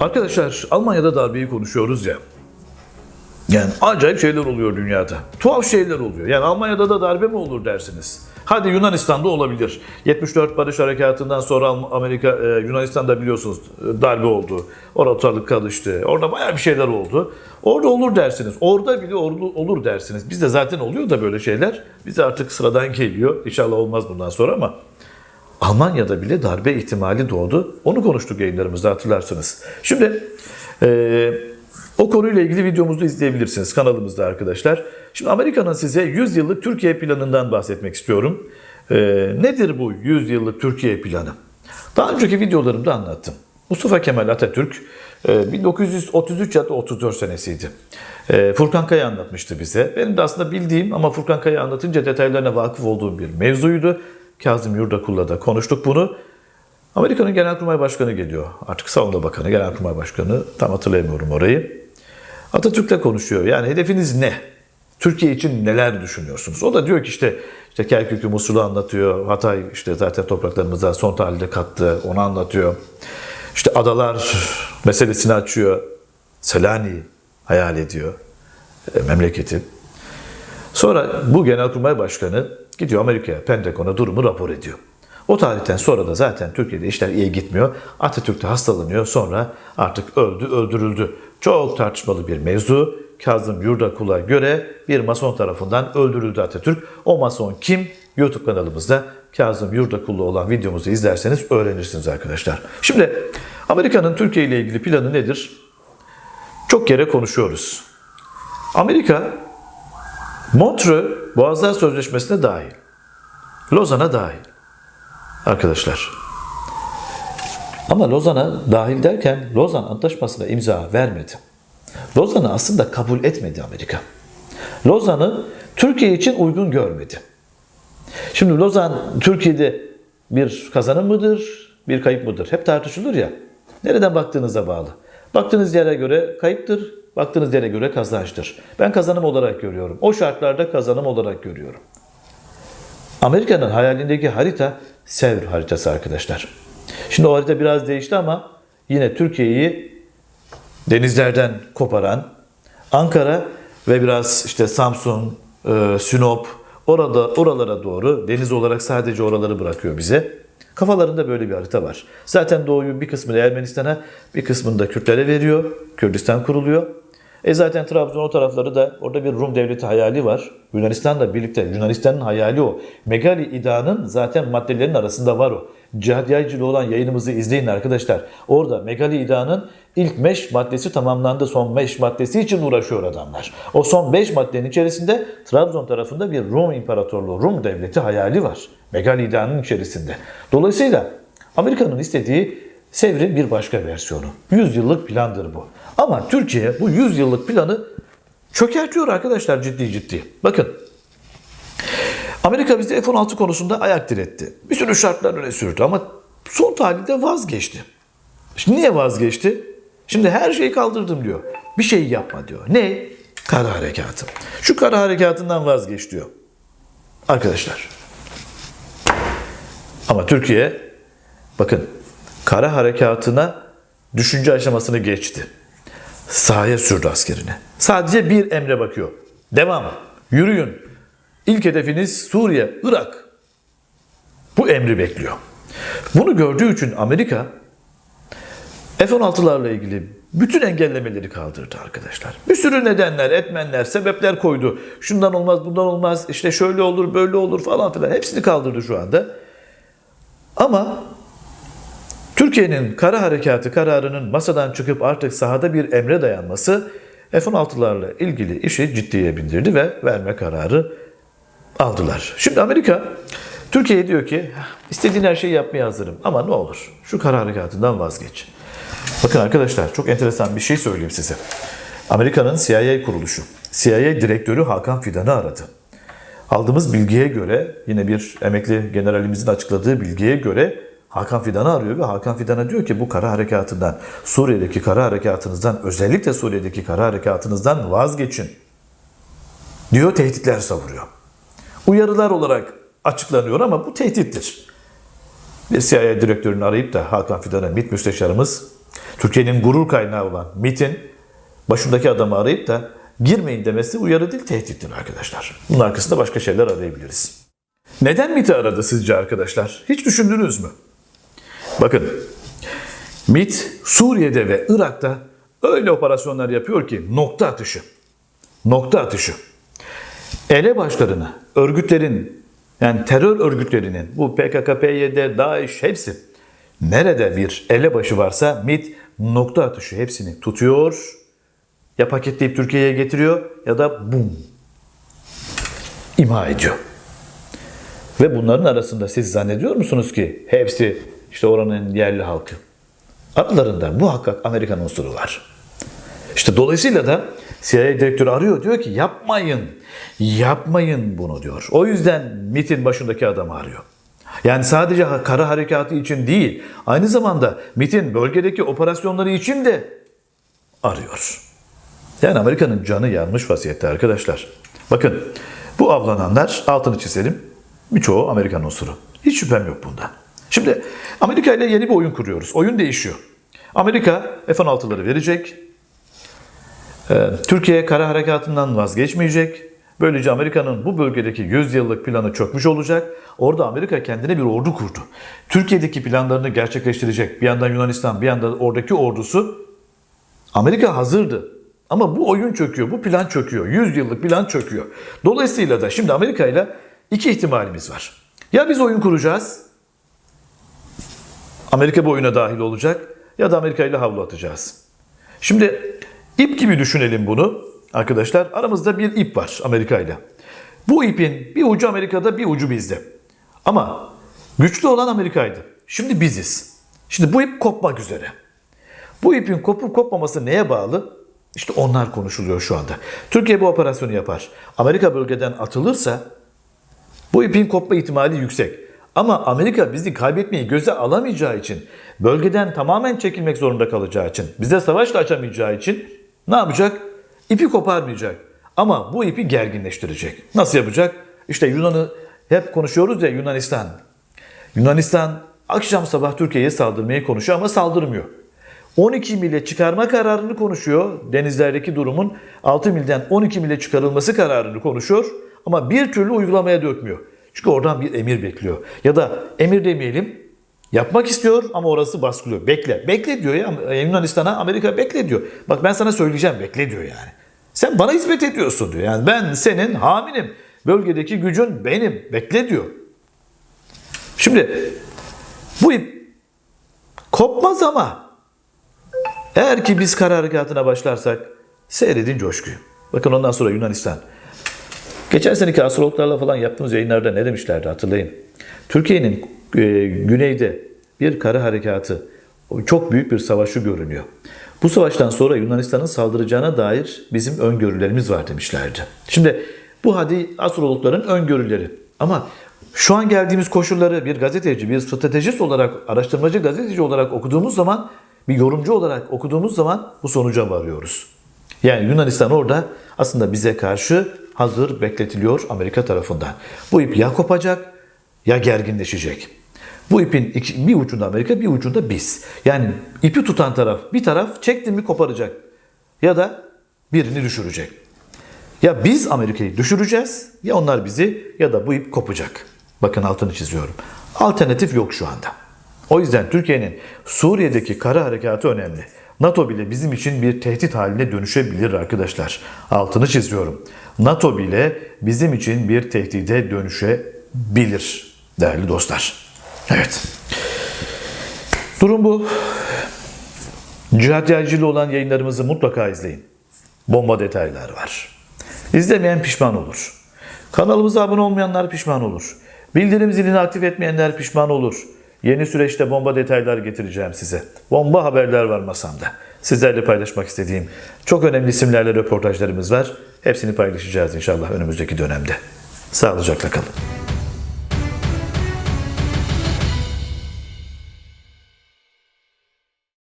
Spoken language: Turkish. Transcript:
Arkadaşlar Almanya'da darbeyi konuşuyoruz ya. Yani acayip şeyler oluyor dünyada. Tuhaf şeyler oluyor. Yani Almanya'da da darbe mi olur dersiniz? Hadi Yunanistan'da olabilir. 74 Barış Harekatı'ndan sonra Amerika, e, Yunanistan'da biliyorsunuz e, darbe oldu. Ortalık karıştı. Orada bayağı bir şeyler oldu. Orada olur dersiniz. Orada bile olur, olur dersiniz. Bizde zaten oluyor da böyle şeyler. Bize artık sıradan geliyor. İnşallah olmaz bundan sonra ama Almanya'da bile darbe ihtimali doğdu. Onu konuştuk yayınlarımızda hatırlarsınız. Şimdi e, o konuyla ilgili videomuzu izleyebilirsiniz kanalımızda arkadaşlar. Şimdi Amerika'nın size 100 yıllık Türkiye planından bahsetmek istiyorum. E, nedir bu 100 yıllık Türkiye planı? Daha önceki videolarımda anlattım. Mustafa Kemal Atatürk e, 1933 ya da 34 senesiydi. E, Furkan Kaya anlatmıştı bize. Benim de aslında bildiğim ama Furkan Kaya anlatınca detaylarına vakıf olduğum bir mevzuydu. Kazım Yurdakul'la da konuştuk bunu. Amerika'nın Genelkurmay Başkanı geliyor. Artık Savunma Bakanı, Genelkurmay Başkanı. Tam hatırlayamıyorum orayı. Atatürk'le konuşuyor. Yani hedefiniz ne? Türkiye için neler düşünüyorsunuz? O da diyor ki işte işte Kerkük'ü, Musul'u anlatıyor. Hatay işte zaten topraklarımıza son tahlilde kattı. Onu anlatıyor. İşte adalar meselesini açıyor. Selanik'i hayal ediyor. e, memleketi. Sonra bu Genelkurmay Başkanı gidiyor Amerika'ya, Pentagon'a durumu rapor ediyor. O tarihten sonra da zaten Türkiye'de işler iyi gitmiyor. Atatürk de hastalanıyor. Sonra artık öldü, öldürüldü. Çok tartışmalı bir mevzu. Kazım Yurdakul'a göre bir mason tarafından öldürüldü Atatürk. O mason kim? YouTube kanalımızda Kazım Yurdakul'la olan videomuzu izlerseniz öğrenirsiniz arkadaşlar. Şimdi Amerika'nın Türkiye ile ilgili planı nedir? Çok kere konuşuyoruz. Amerika Montreux Boğazlar Sözleşmesi'ne dahil. Lozan'a dahil. Arkadaşlar. Ama Lozan'a dahil derken Lozan Antlaşması'na imza vermedi. Lozan'ı aslında kabul etmedi Amerika. Lozan'ı Türkiye için uygun görmedi. Şimdi Lozan Türkiye'de bir kazanım mıdır, bir kayıp mıdır? Hep tartışılır ya. Nereden baktığınıza bağlı. Baktığınız yere göre kayıptır, baktığınız yere göre kazançtır. Ben kazanım olarak görüyorum. O şartlarda kazanım olarak görüyorum. Amerika'nın hayalindeki harita Sevr haritası arkadaşlar. Şimdi o harita biraz değişti ama yine Türkiye'yi denizlerden koparan Ankara ve biraz işte Samsun, e, Sinop orada oralara doğru deniz olarak sadece oraları bırakıyor bize. Kafalarında böyle bir harita var. Zaten doğuyu bir kısmını Ermenistan'a, bir kısmını da Kürtlere veriyor. Kürdistan kuruluyor. E zaten Trabzon o tarafları da orada bir Rum devleti hayali var. Yunanistan'la birlikte Yunanistan'ın hayali o. Megali İda'nın zaten maddelerin arasında var o. Cihad Yaycılı olan yayınımızı izleyin arkadaşlar. Orada Megali İda'nın ilk 5 maddesi tamamlandı. Son 5 maddesi için uğraşıyor adamlar. O son 5 maddenin içerisinde Trabzon tarafında bir Rum İmparatorluğu, Rum devleti hayali var. Megali İda'nın içerisinde. Dolayısıyla Amerika'nın istediği Sevr'in bir başka versiyonu. 100 yıllık plandır bu. Ama Türkiye bu 100 yıllık planı çökertiyor arkadaşlar ciddi ciddi. Bakın Amerika bizde F-16 konusunda ayak diretti. Bir sürü şartlar öne sürdü ama son tahlilde vazgeçti. Şimdi niye vazgeçti? Şimdi her şeyi kaldırdım diyor. Bir şey yapma diyor. Ne? Kara harekatı. Şu kara harekatından vazgeç diyor. Arkadaşlar. Ama Türkiye bakın kara harekatına düşünce aşamasını geçti. Sahaya sürdü askerini. Sadece bir emre bakıyor. Devam. Yürüyün. İlk hedefiniz Suriye, Irak. Bu emri bekliyor. Bunu gördüğü için Amerika F-16'larla ilgili bütün engellemeleri kaldırdı arkadaşlar. Bir sürü nedenler, etmenler, sebepler koydu. Şundan olmaz, bundan olmaz, işte şöyle olur, böyle olur falan filan. Hepsini kaldırdı şu anda. Ama Türkiye'nin kara harekatı kararının masadan çıkıp artık sahada bir emre dayanması F-16'larla ilgili işi ciddiye bindirdi ve verme kararı aldılar. Şimdi Amerika Türkiye'ye diyor ki istediğin her şeyi yapmaya hazırım ama ne olur şu kara harekatından vazgeç. Bakın arkadaşlar çok enteresan bir şey söyleyeyim size. Amerika'nın CIA kuruluşu, CIA direktörü Hakan Fidan'ı aradı. Aldığımız bilgiye göre yine bir emekli generalimizin açıkladığı bilgiye göre Hakan Fidan'ı arıyor ve Hakan Fidan'a diyor ki bu kara harekatından, Suriye'deki kara harekatınızdan, özellikle Suriye'deki kara harekatınızdan vazgeçin. Diyor tehditler savuruyor. Uyarılar olarak açıklanıyor ama bu tehdittir. Bir CIA direktörünü arayıp da Hakan Fidan'a MİT müsteşarımız Türkiye'nin gurur kaynağı olan MIT'in başındaki adamı arayıp da girmeyin demesi uyarı değil tehdittir arkadaşlar. Bunun arkasında başka şeyler arayabiliriz. Neden MIT'i aradı sizce arkadaşlar? Hiç düşündünüz mü? Bakın MIT Suriye'de ve Irak'ta öyle operasyonlar yapıyor ki nokta atışı. Nokta atışı. Elebaşlarını, örgütlerin yani terör örgütlerinin bu PKK, PYD, DAEŞ hepsi nerede bir elebaşı varsa MIT nokta atışı hepsini tutuyor ya paketleyip Türkiye'ye getiriyor ya da bum imha ediyor. Ve bunların arasında siz zannediyor musunuz ki hepsi işte oranın yerli halkı? Aralarında muhakkak Amerikan unsuru var. İşte dolayısıyla da CIA direktörü arıyor diyor ki yapmayın, yapmayın bunu diyor. O yüzden MIT'in başındaki adamı arıyor. Yani sadece kara harekatı için değil, aynı zamanda MIT'in bölgedeki operasyonları için de arıyor. Yani Amerika'nın canı yanmış vaziyette arkadaşlar. Bakın bu avlananlar altını çizelim. Birçoğu Amerikan unsuru. Hiç şüphem yok bunda. Şimdi Amerika ile yeni bir oyun kuruyoruz. Oyun değişiyor. Amerika F-16'ları verecek. Ee, Türkiye kara harekatından vazgeçmeyecek. Böylece Amerika'nın bu bölgedeki 100 yıllık planı çökmüş olacak. Orada Amerika kendine bir ordu kurdu. Türkiye'deki planlarını gerçekleştirecek. Bir yandan Yunanistan, bir yandan oradaki ordusu. Amerika hazırdı. Ama bu oyun çöküyor, bu plan çöküyor. 100 yıllık plan çöküyor. Dolayısıyla da şimdi Amerika ile iki ihtimalimiz var. Ya biz oyun kuracağız, Amerika bu oyuna dahil olacak ya da Amerika ile havlu atacağız. Şimdi ip gibi düşünelim bunu arkadaşlar. Aramızda bir ip var Amerika ile. Bu ipin bir ucu Amerika'da bir ucu bizde. Ama güçlü olan Amerika'ydı. Şimdi biziz. Şimdi bu ip kopmak üzere. Bu ipin kopup kopmaması neye bağlı? İşte onlar konuşuluyor şu anda. Türkiye bu operasyonu yapar. Amerika bölgeden atılırsa bu ipin kopma ihtimali yüksek. Ama Amerika bizi kaybetmeyi göze alamayacağı için, bölgeden tamamen çekilmek zorunda kalacağı için, bize savaş da açamayacağı için ne yapacak? İpi koparmayacak. Ama bu ipi gerginleştirecek. Nasıl yapacak? İşte Yunan'ı hep konuşuyoruz ya Yunanistan. Yunanistan akşam sabah Türkiye'ye saldırmayı konuşuyor ama saldırmıyor. 12 mile çıkarma kararını konuşuyor. Denizlerdeki durumun 6 milden 12 mile çıkarılması kararını konuşuyor. Ama bir türlü uygulamaya dökmüyor. Çünkü oradan bir emir bekliyor. Ya da emir demeyelim, yapmak istiyor ama orası baskılıyor. Bekle, bekle diyor ya Yunanistan'a Amerika bekle diyor. Bak ben sana söyleyeceğim bekle diyor yani. Sen bana hizmet ediyorsun diyor. Yani ben senin haminim. Bölgedeki gücün benim. Bekle diyor. Şimdi bu ip kopmaz ama eğer ki biz kara harekatına başlarsak seyredin coşkuyu. Bakın ondan sonra Yunanistan. Geçen seneki astrologlarla falan yaptığımız yayınlarda ne demişlerdi hatırlayın. Türkiye'nin e, güneyde bir kara harekatı, çok büyük bir savaşı görünüyor. Bu savaştan sonra Yunanistan'ın saldıracağına dair bizim öngörülerimiz var demişlerdi. Şimdi bu hadi astrologların öngörüleri. Ama şu an geldiğimiz koşulları bir gazeteci, bir stratejist olarak, araştırmacı gazeteci olarak okuduğumuz zaman, bir yorumcu olarak okuduğumuz zaman bu sonuca varıyoruz. Yani Yunanistan orada aslında bize karşı hazır bekletiliyor Amerika tarafından. Bu ip ya kopacak ya gerginleşecek. Bu ipin iki, bir ucunda Amerika bir ucunda biz. Yani ipi tutan taraf bir taraf çekti mi koparacak ya da birini düşürecek. Ya biz Amerika'yı düşüreceğiz ya onlar bizi ya da bu ip kopacak. Bakın altını çiziyorum. Alternatif yok şu anda. O yüzden Türkiye'nin Suriye'deki kara harekatı önemli. NATO bile bizim için bir tehdit haline dönüşebilir arkadaşlar. Altını çiziyorum. NATO bile bizim için bir tehdide dönüşebilir değerli dostlar. Evet. Durum bu. Cihat yaycılığı olan yayınlarımızı mutlaka izleyin. Bomba detaylar var. İzlemeyen pişman olur. Kanalımıza abone olmayanlar pişman olur. Bildirim zilini aktif etmeyenler pişman olur. Yeni süreçte bomba detaylar getireceğim size. Bomba haberler var masamda. Sizlerle paylaşmak istediğim çok önemli isimlerle röportajlarımız var. Hepsini paylaşacağız inşallah önümüzdeki dönemde. Sağlıcakla kalın.